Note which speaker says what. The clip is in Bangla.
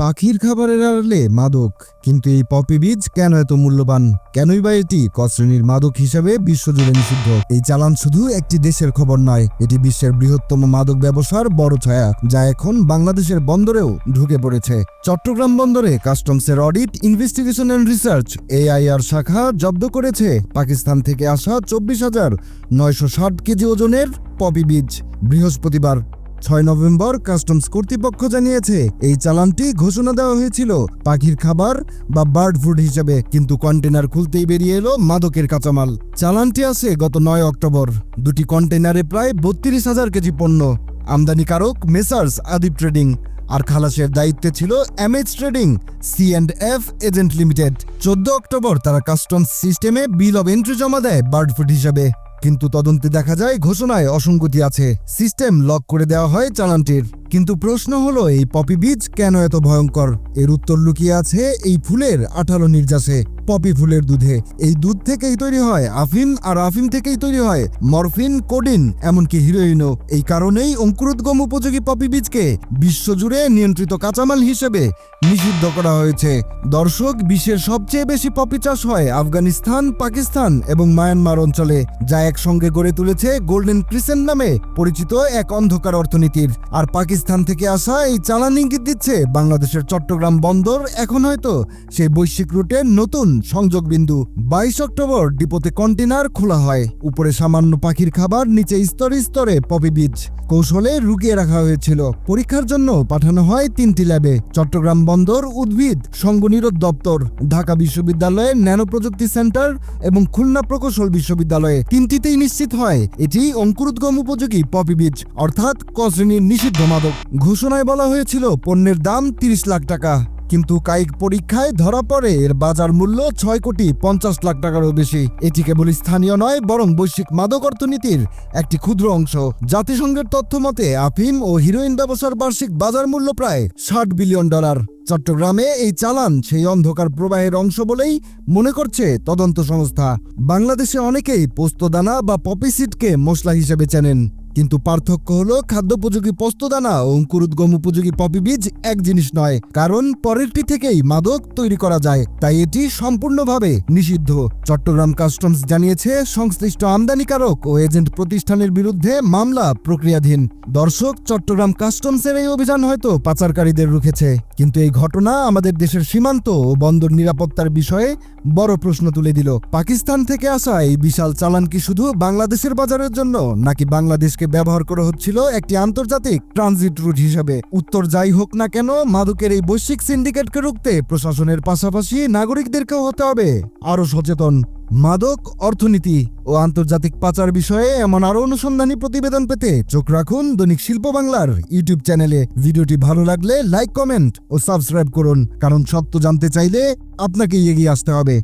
Speaker 1: পাখির খাবারের আড়ালে মাদক। কিন্তু এই পপি বীজ কেন এত মূল্যবান? কেনই বা এটি ক শ্রেণির মাদক হিসাবে বিশ্বজুড়ে নিষিদ্ধ? এই চালান শুধু একটি দেশের খবর নয়, এটি বিশ্বের বৃহত্তম মাদক ব্যবসার বড় ছায়া, যা এখন বাংলাদেশের বন্দরেও ঢুকে পড়েছে। চট্টগ্রাম বন্দরে কাস্টমসের audit, investigation and research, AIR শাখা জব্দ করেছে। পাকিস্তান থেকে আসা চব্বিশ হাজার নয়শো ষাট কেজি ওজনের পপি বীজ। বৃহস্পতিবার ছয় নভেম্বর কাস্টমস কর্তৃপক্ষ জানিয়েছে, এই চালানটি ঘোষণা দেওয়া হয়েছিল পাখির খাবার বা বার্ড ফুড হিসেবে, কিন্তু কন্টেনার খুলতেই বেরিয়ে এলো মাদকের কাঁচামাল। চালানটি আসে গত নয় অক্টোবর। দুটি কন্টেনারে প্রায় বত্রিশ হাজার কেজি পণ্য। আমদানিকারক মেসার্স আদিব ট্রেডিং আর খালাসের দায়িত্বে ছিল MH trading, C and F agent limited. চোদ্দ অক্টোবর তারা কাস্টমস সিস্টেমে বিল অব এন্ট্রি জমা দেয় বার্ড ফুড হিসেবে। কিন্তু তদন্তে দেখা যায়, ঘোষণায় অসঙ্গতি আছে। সিস্টেম লক করে দেওয়া হয় চালানটির। কিন্তু প্রশ্ন হলো, এই পপি বীজ কেন এত ভয়ঙ্কর? এর উত্তর লুকিয়ে আছে এই ফুলের আঠালো নির্যাসে। পপি ফুলের দুধে। এই দুধ থেকেই তৈরি হয় আফিম আর আফিম থেকেই তৈরি হয় মরফিন, কোডিন, এমনকি হিরোইনও। এই কারণেই অঙ্কুরোদ্গম উপযোগী পপি বীজকে বিশ্বজুড়ে নিয়ন্ত্রিত কাঁচামাল হিসেবে নিষিদ্ধ করা হয়েছে। দর্শক, বিশ্বের সবচেয়ে বেশি পপি চাষ হয় আফগানিস্তান, পাকিস্তান এবং মায়ানমার অঞ্চলে, যা একসঙ্গে গড়ে তুলেছে গোল্ডেন ক্রিসেন্ট নামে পরিচিত এক অন্ধকার অর্থনীতির। আর পাকিস্তান থেকে আসা এই চালান ইঙ্গিত দিচ্ছে বাংলাদেশের চট্টগ্রাম বন্দর। এখন হয়তো সেই বৈশ্বিক রুটের নতুন সংযোগ বিন্দু বাইশ অক্টোবর ডিপোতে কন্টেনার খোলা হয়। উপরে সামান্য পাখির খাবার, নিচে স্তরে স্তরে পপি বীজ। কৌশলে রুকিয়ে রাখা হয়েছিল। পরীক্ষার জন্য পাঠানো হয় তিনটি ল্যাবে। চট্টগ্রাম বন্দর উদ্ভিদ সঙ্গনিরোধ দপ্তর, ঢাকা বিশ্ববিদ্যালয়ের ন্যানো প্রযুক্তি সেন্টার এবং খুলনা প্রকৌশল বিশ্ববিদ্যালয়ে। তিনটিতেই নিশ্চিত হয়, এটি অঙ্কুরোদ্গম উপযোগী পপি বীজ, অর্থাৎ ক শ্রেণির নিষিদ্ধ মাদক। ঘোষণায় বলা হয়েছিল, পণ্যের দাম তিরিশ লাখ টাকা। কিন্তু কায়িক পরীক্ষায় ধরা পড়ে। এর বাজার মূল্য ছয় কোটি পঞ্চাশ লাখ টাকারও বেশি। এটি কেবল স্থানীয় নয়, বরং বৈশ্বিক মাদক অর্থনীতির একটি ক্ষুদ্র অংশ। জাতিসংঘের তথ্য মতে, আফিম ও হিরোইন ব্যবসার বার্ষিক বাজার মূল্য প্রায় ষাট বিলিয়ন ডলার। চট্টগ্রামে এই চালান সেই অন্ধকার প্রবাহের অংশ বলেই মনে করছে তদন্ত সংস্থা। বাংলাদেশে অনেকেই পোস্তদানা বা পপি সিডকে মশলা হিসেবে চেনেন। কিন্তু পার্থক্য হলো খাদ্যোপযোগী পোস্তদানা ও অঙ্কুরোদ্গম উপযোগী পপি বীজ এক জিনিস নয়, কারণ পরেরটি থেকেই মাদক তৈরি করা যায়। তাই এটি সম্পূর্ণভাবে নিষিদ্ধ। চট্টগ্রাম কাস্টমস জানিয়েছে, সংশ্লিষ্ট আমদানিকারক ও এজেন্ট প্রতিষ্ঠানের বিরুদ্ধে মামলা প্রক্রিয়াধীন। দর্শক, চট্টগ্রাম কাস্টমসের এই অভিযান হয়তো পাচারকারীদের রুখেছে। কিন্তু এই ঘটনা আমাদের দেশের সীমান্ত ও বন্দর নিরাপত্তার বিষয়ে বড় প্রশ্ন তুলে দিল। পাকিস্তান থেকে আসা এই বিশাল চালান কি শুধু বাংলাদেশের বাজারের জন্য, নাকি বাংলাদেশকে ব্যবহার করা হচ্ছিল একটি আন্তর্জাতিক ট্রানজিট রুট হিসাবে। উত্তর যাই হোক না কেন, মাদকের এই বৈশ্বিক সিন্ডিকেটকে রুখতে প্রশাসনের পাশাপাশি নাগরিকদেরকেও হতে হবে। আরও সচেতন, মাদক, অর্থনীতি ও আন্তর্জাতিক পাচার বিষয়ে এমন আরও অনুসন্ধানী প্রতিবেদন পেতে চোখ রাখুন দৈনিক শিল্প বাংলার ইউটিউব চ্যানেলে। ভিডিওটি ভালো লাগলে লাইক, কমেন্ট ও সাবস্ক্রাইব করুন, কারণ সত্য জানতে চাইলে আপনাকেই এগিয়ে আসতে হবে।